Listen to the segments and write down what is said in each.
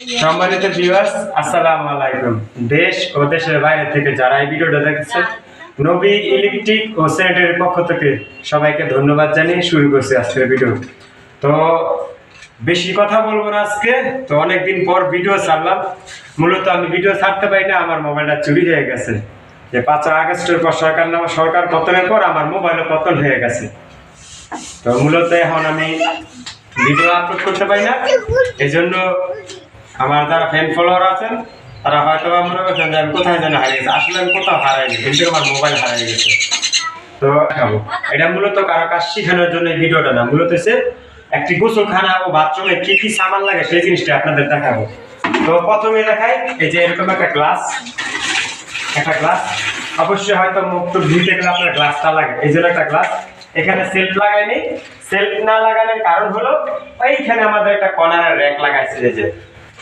সম্মানিত ভিউয়ার্স আসসালামু আলাইকুম। দেশ ও দেশের বাইরে থেকে যারা এই ভিডিওটা দেখছেন নবী ইলেকট্রিক ও স্যানিটারির পক্ষ থেকে সবাইকে ধন্যবাদ জানিয়ে শুরু করছি আজকের ভিডিও। তো বেশি কথা বলব না আজকে, তো অনেকদিন পর ভিডিও ছাড়লাম। মূলত আমি ভিডিও ছাড়তে পারি না, আমার মোবাইলটা চুরি হয়ে গেছে। যে পাঁচই আগস্টের পর সরকার নামা, সরকার পতনের পর আমার মোবাইলও পতন হয়ে গেছে। তো মূলত এখন আমি ভিডিও আপলোড করতে পারি না। এই জন্য আমার যারা ফ্যান ফলোয়ার আছেন, তারা হয়তো বা মনে করছেন যে আমি কোথায় যেন হারিয়ে গেছি। আসলে আমি কোথাও হারাইনি কিন্তু আমার মোবাইল হারিয়ে গেছে। তো এটা মূলত কারও কাজ শেখানোর জন্য ভিডিওটা না, মূলত সে একটি গোসলখানা ও বাথরুমে কি কি সামান লাগে সেই জিনিসটা আপনাদের দেখাবো। তো প্রথমে দেখাই, এই যে এরকম একটা গ্লাস একটা গ্লাস। অবশ্যই হয়তো মুখ টুক ধুইতে গেলে আপনার গ্লাসটা লাগে। এই জন্য একটা গ্লাস, এখানে সেলফ লাগাইনি। সেলফ না লাগানোর কারণ হলো, এইখানে আমাদের একটা কর্নারের র্যাক লাগাইছে যে।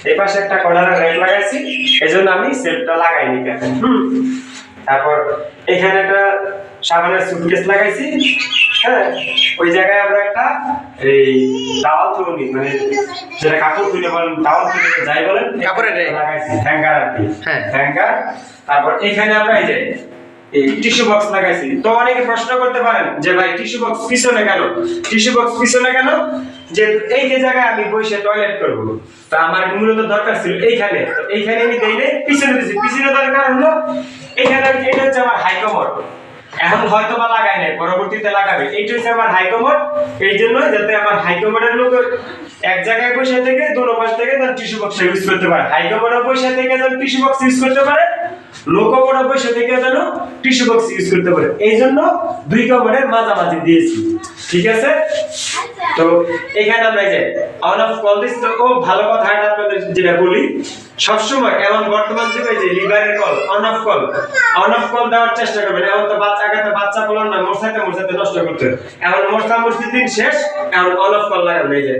এই পাশে একটা কর্নারের র্যাক লাগাইছি এই জন্য আমি সেলফটা লাগাইনি কেন হুম। তারপর এখানে একটা সাবানের সুটকেস লাগাইছি হ্যাঁ ওই জায়গায় আমরা একটা এই টাওয়াল তুলি মানে যেটা কাপড় তুলে বলেন টাওয়াল তুলে যাই বলেন কাপড়ের। লাগাইছি হ্যাঙ্গার আর কি হ্যাঁ। হ্যাঙ্গার তারপর এখানে আমরা এই যে এই টিস্যু বক্স লাগাইছি। তো অনেকে প্রশ্ন করতে পারেন যে ভাই টিস্যু বক্স পিছনে কেন? টিস্যু বক্স পিছনে কেন? যে এই যে জায়গায় আমি বসে টয়লেট করব। তো আমার মূলত দরকার ছিল এইখানে। তো এইখানে আমি দেইলে পিছনে দিছি। পিছনে দেওয়ার কারণ হলো এখানে এটা হচ্ছে আমার হাইকমোড। এখন হয়তো বা লাগাই নাই, পরবর্তীতে লাগাবে। এইটা হচ্ছে আমার হাইকমোড। এই জন্য যাতে আমার হাইকমোডের লোক এক জায়গায় বসে থেকে দোনো পাশ থেকে তার টিস্যু বক্স ইউজ করতে পারে। হাইকমোডের বসে থেকে যেন টিস্যু বক্স ইউজ করতে পারে লোকমোডের বসে থেকে যেন টিস্যু বক্স ইউজ করতে পারে। এই জন্য দুই কমনের মাঝামাঝি দিয়েছি। ঠিক আছে? তো এখানে আমরা যে অন অফ কল দিস তো ও ভালো কথা আপনাদের যেটা বলি। সবসময় এমন বর্তমান যুগে যে লিভারের কল অন অফ কল অন অফ কল দেওয়ার চেষ্টা করবেন। এমন তো বাচ্চা বাচ্চা না নষ্ট করতে এমন দিন শেষ এমন অন অফ কল লাগানো এই যে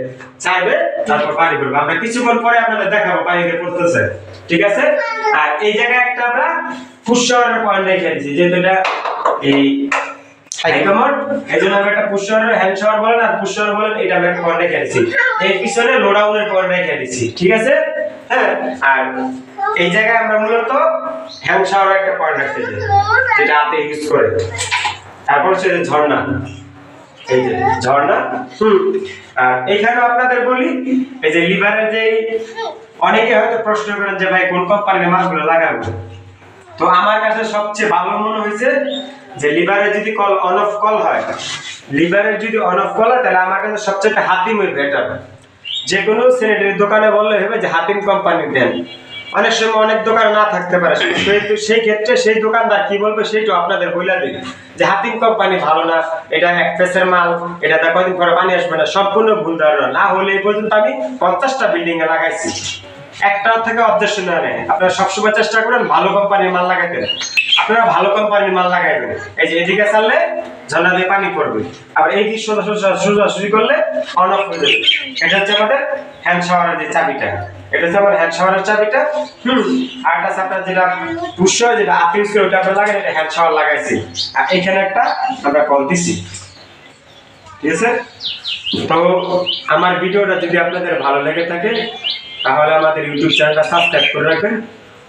চাইবে তারপর পানি পড়বে। আমরা কিছুক্ষণ পরে আপনাদের দেখাবো পানিতে পড়তেছে। ঠিক আছে? আর এই জায়গায় একটা আমরা ফুসশাওয়ারের পয়েন্ট রেখে দিয়েছি যেহেতু এটা এই জন্য আমরা একটা পুষ্যার হ্যান্ড শাওয়ার বলেন আর পুষ্যার বলেন এটা আমরা একটা পয়েন্ট রেখে দিচ্ছি এর পিছনে লোডাউনের পয়েন্ট রেখে দিচ্ছি ঠিক আছে? হ্যাঁ আর এই জায়গায় আমরা মূলত হ্যান্ড শাওয়ার একটা পয়েন্ট রাখতে চাই যেটা হাতে ইউজ করে। তারপর ঝর্ণা। এই যে ঝর্ণা, হুম, আর আপনাদের বলি, এই যে লিভারের যে অনেকে হয়তো প্রশ্ন করেন যে ভাই, কোন কোম্পানির মাছগুলো লাগাবো? তো আমার কাছে সবচেয়ে ভালো মনে হয়েছে যে লিভারের যদি কল অন অফ কল হয়, লিভারের যদি অন অফ কল হয়, তাহলে আমার কাছে সবচেয়ে হাতিমের বেটার যে কোনো স্যানিটারি দোকানে বললে হবে যে হাতিম কোম্পানির দেন। অনেক সময় অনেক দোকানে না থাকতে পারে। সেই ক্ষেত্রে সেই দোকানদার কি বলবে সেইটা আপনাদের বইলা দিন যে হাতিম কোম্পানি ভালো না, এটা এক পেসের মাল এটা তা কদিন পরে পানি আসবে না, সম্পূর্ণ ভুল ধারণা। না হলে এই পর্যন্ত আমি পঞ্চাশটা বিল্ডিং এ লাগাইছি। একটা থেকে অবজেকশন না নেয় আপনারা সবসময় চেষ্টা করেন ভালো কোম্পানির মাল লাগাইতে। আপনারা ভালো কোম্পানির মাল লাগাইবেন এই যে এদিকে চাললে ঝর্ণা দিয়ে পানি পড়বে। আবার এই দিক সোজা সোজা সোজাসুজি করলে অন অফ হয়ে যাবে। এটা হচ্ছে আমাদের হ্যান্ড শাওয়ারের যে চাবিটা। এটা হচ্ছে আমার হ্যান্ড শাওয়ারের চাবিটা। হুম, আর আছে আপনার যেটা পুষ্য যেটা আপনি ইউজ করে ওটা আমরা লাগাই, এটা হ্যান্ড শাওয়ার লাগাইছি। আর এখানে একটা আমরা কল দিছি। ঠিক আছে? তো আমার ভিডিওটা যদি আপনাদের ভালো লেগে থাকে, তাহলে আমাদের ইউটিউব চ্যানেলটা সাবস্ক্রাইব করে রাখবেন।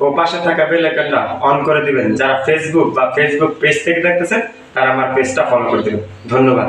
ও পাশে থাকা বেল আইকনটা অন করে দিবেন। যারা ফেসবুক বা ফেসবুক পেজ থেকে দেখতেছেন, তারা আমার পেজটা ফলো করে দেবেন। ধন্যবাদ।